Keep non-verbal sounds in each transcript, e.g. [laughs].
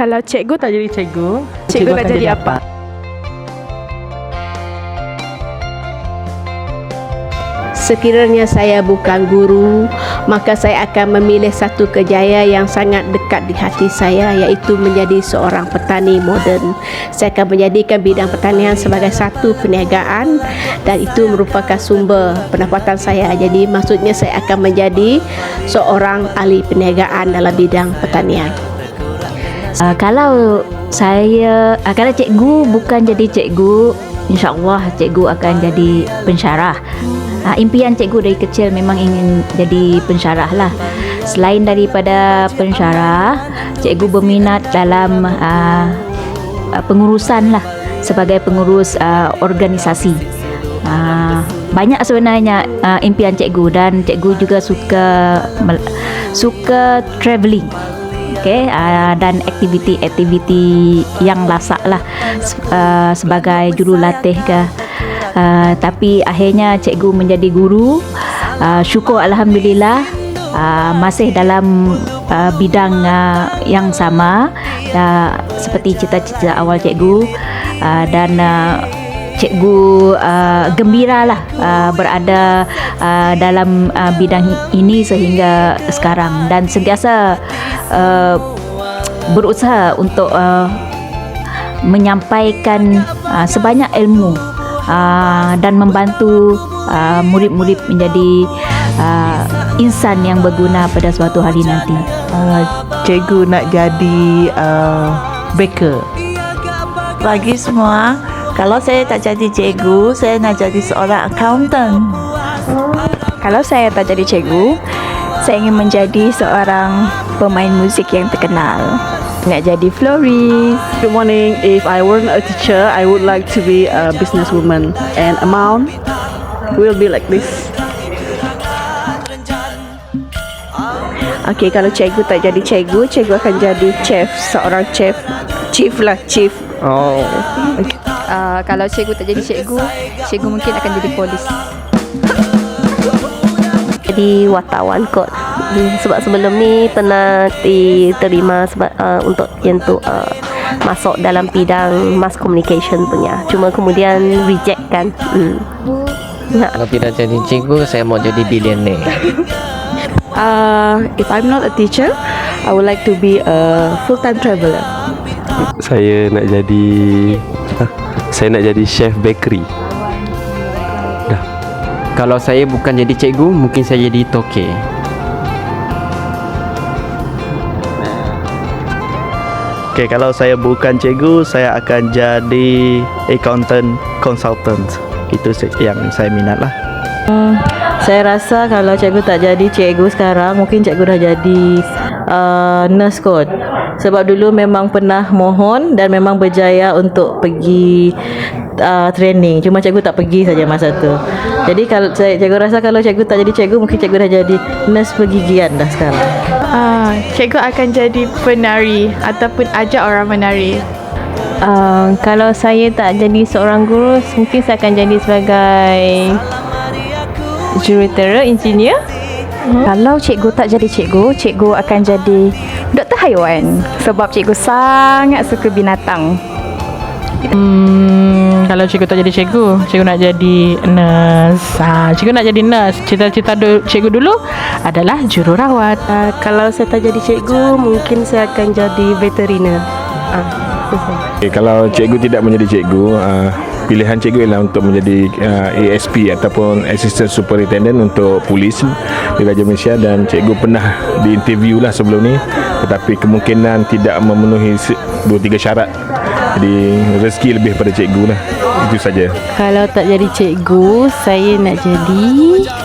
Kalau cikgu tak jadi cikgu, Cikgu nak jadi apa? Sekiranya saya bukan guru, maka saya akan memilih satu kejaya yang sangat dekat di hati saya iaitu menjadi seorang petani moden. Saya akan menjadikan bidang pertanian sebagai satu perniagaan dan itu merupakan sumber pendapatan saya. Jadi maksudnya saya akan menjadi seorang ahli perniagaan dalam bidang pertanian. Uh, kalau saya uh, kalau cikgu bukan jadi cikgu insyaallah cikgu akan jadi pensyarah. Uh, impian cikgu dari kecil memang ingin jadi pensyarah lah. Selain daripada pensyarah cikgu berminat dalam uh, pengurusan lah sebagai pengurus uh, organisasi. Uh, banyak sebenarnya uh, impian cikgu dan cikgu juga suka suka travelling okay, uh, dan aktiviti-aktiviti yang lasak lah uh, sebagai jurulatih ke. Uh, tapi akhirnya cikgu menjadi guru. Uh, syukur Alhamdulillah uh, masih dalam uh, bidang uh, yang sama uh, seperti cita-cita awal cikgu. Uh, dan uh, cikgu uh, gembiralah uh, berada uh, dalam uh, bidang ini sehingga sekarang dan sentiasa uh, berusaha untuk uh, menyampaikan uh, sebanyak ilmu uh, dan membantu uh, murid-murid menjadi uh, insan yang berguna pada suatu hari nanti. Uh, cikgu nak jadi uh, baker. Bagi semua, kalau saya tak jadi cikgu, saya nak jadi seorang accountant. Kalau saya tak jadi cikgu, saya ingin menjadi seorang pemain muzik yang terkenal. Nak jadi florist. Good morning. If I weren't a teacher, I would like to be a businesswoman. And amount will be like this. Okey, kalau cikgu tak jadi cikgu, cikgu akan jadi chef, seorang chef. Chief lah, chief. Oh. Uh, kalau cikgu tak jadi cikgu, cikgu mungkin akan jadi polis. [laughs] jadi wartawan kot sebab sebelum ni pernah diterima sebab uh, untuk yang tu uh, masuk dalam bidang mass communication punya cuma kemudian reject kan hmm. ya. Kalau tidak jadi cikgu, saya mau jadi billionaire. Uh, [laughs] if I'm not a teacher, I would like to be a full-time traveller. Saya nak jadi Saya nak jadi chef bakery Kalau saya bukan jadi cikgu, mungkin saya jadi toke. Okay, kalau saya bukan cikgu, saya akan jadi accountant consultant. Itu yang saya minat lah. Saya rasa kalau cikgu tak jadi cikgu sekarang, mungkin cikgu dah jadi uh, nurse kot. Sebab dulu memang pernah mohon dan memang berjaya untuk pergi uh, training. Cuma cikgu tak pergi saja masa tu. Jadi kalau saya cikgu rasa kalau cikgu tak jadi cikgu, mungkin cikgu dah jadi nurse pergigian dah sekarang. Ah, cikgu akan jadi penari ataupun ajak orang menari. Uh, kalau saya tak jadi seorang guru, mungkin saya akan jadi sebagai jurutera, engineer. Hmm. Kalau cikgu tak jadi cikgu, cikgu akan jadi doktor haiwan sebab cikgu sangat suka binatang. Hmm, kalau cikgu tak jadi cikgu, cikgu nak jadi nurse. Ha, cikgu nak jadi nurse. Cita-cita du- cikgu dulu adalah jururawat. Uh, kalau saya tak jadi cikgu, mungkin saya akan jadi veteriner. Ah, itu saja. Okay, kalau cikgu tidak menjadi cikgu, uh, pilihan cikgu ialah untuk menjadi uh, ASP ataupun Assistant Superintendent untuk polis di Raja Malaysia dan cikgu pernah diinterview lah sebelum ni tetapi kemungkinan tidak memenuhi dua tiga syarat. Jadi rezeki lebih pada cikgu lah. Itu saja. Kalau tak jadi cikgu, saya nak jadi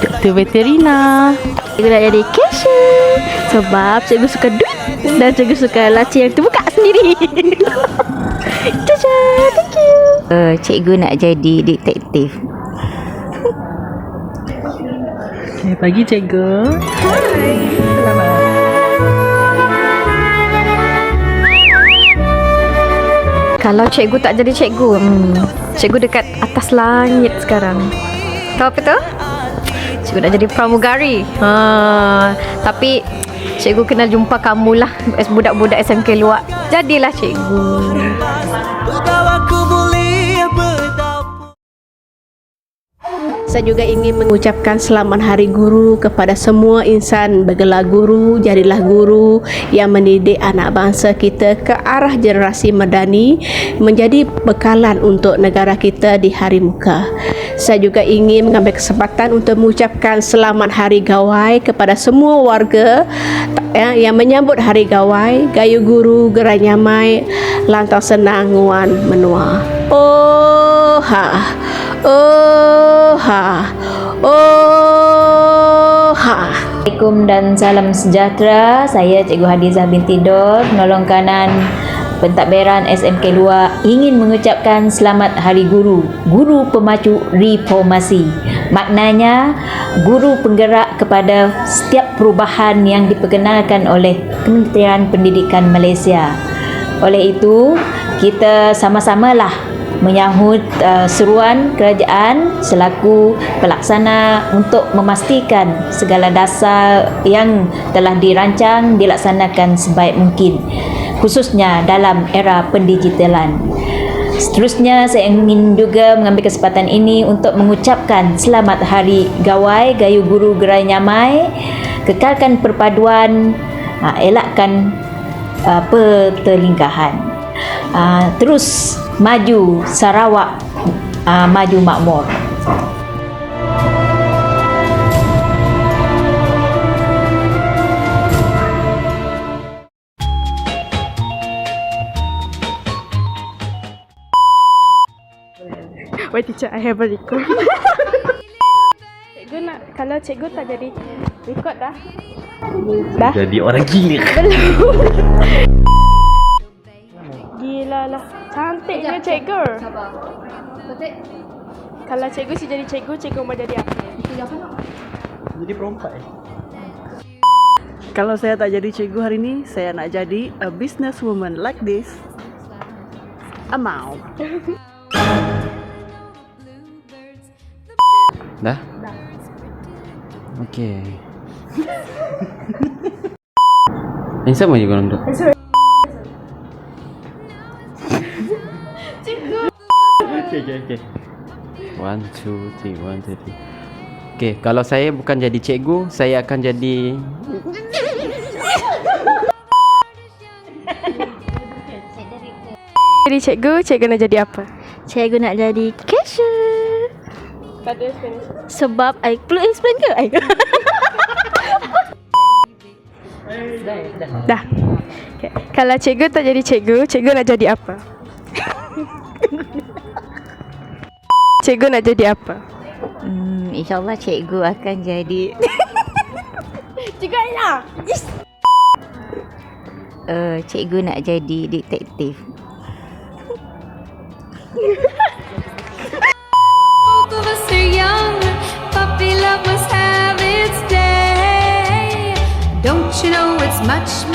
doktor veterina. Cikgu nak jadi cashier sebab cikgu suka duit dan cikgu suka laci yang terbuka sendiri. [laughs] Uh, cikgu nak jadi detektif. Okay, pagi cikgu. Kalau cikgu tak jadi cikgu, hmm, cikgu dekat atas langit sekarang. Tahu apa tu? Cikgu nak jadi pramugari. Ha, tapi Cikgu kenal jumpa kamu lah budak-budak SMK luar. Jadilah cikgu. Saya juga ingin mengucapkan selamat hari guru kepada semua insan bergelar guru, jadilah guru yang mendidik anak bangsa kita ke arah generasi medani menjadi bekalan untuk negara kita di hari muka. Saya juga ingin mengambil kesempatan untuk mengucapkan selamat hari gawai kepada semua warga ya, yang menyambut hari gawai, gayu guru, gerai nyamai, lantau senang, nguan, menua. Oh ha. Oh ha. Oh ha. Assalamualaikum dan salam sejahtera. Saya Cikgu Hadizah binti Dor, penolong kanan pentadbiran SMK Luar ingin mengucapkan selamat Hari Guru, Guru Pemacu Reformasi. Maknanya, guru penggerak kepada setiap perubahan yang diperkenalkan oleh Kementerian Pendidikan Malaysia. Oleh itu, kita sama-samalah menyahut uh, seruan kerajaan selaku pelaksana untuk memastikan segala dasar yang telah dirancang dilaksanakan sebaik mungkin khususnya dalam era pendigitalan. Seterusnya saya ingin juga mengambil kesempatan ini untuk mengucapkan selamat hari gawai gayu guru gerai nyamai kekalkan perpaduan uh, elakkan uh, pertelingkahan uh, terus maju Sarawak uh, maju makmur Wait teacher, I have a record. cikgu nak, kalau cikgu tak jadi record dah. Dah? Jadi orang gila. Belum. Cantiknya cikgu. Kalau cikgu si jadi cikgu, cikgu mau jadi apa? Jadi perompak eh? Kalau saya tak jadi cikgu hari ni, saya nak jadi a businesswoman like this. Amau. Dah? Okey. [laughs] Yang sama je korang tu. Okey. One, two, three, one, two, three. Okey, kalau saya bukan jadi cikgu, saya akan jadi... Jadi cikgu, cikgu nak jadi apa? Cikgu nak jadi cashier. Tak ada explanation. Sebab I perlu explain ke? I? [laughs] Dah. Okay. Kalau cikgu tak jadi cikgu, cikgu nak jadi apa? Cikgu nak jadi apa? hmm, InsyaAllah cikgu akan jadi [laughs] Cikgu Aina. Yes. uh, Cikgu nak jadi detektif. Don't you know it's much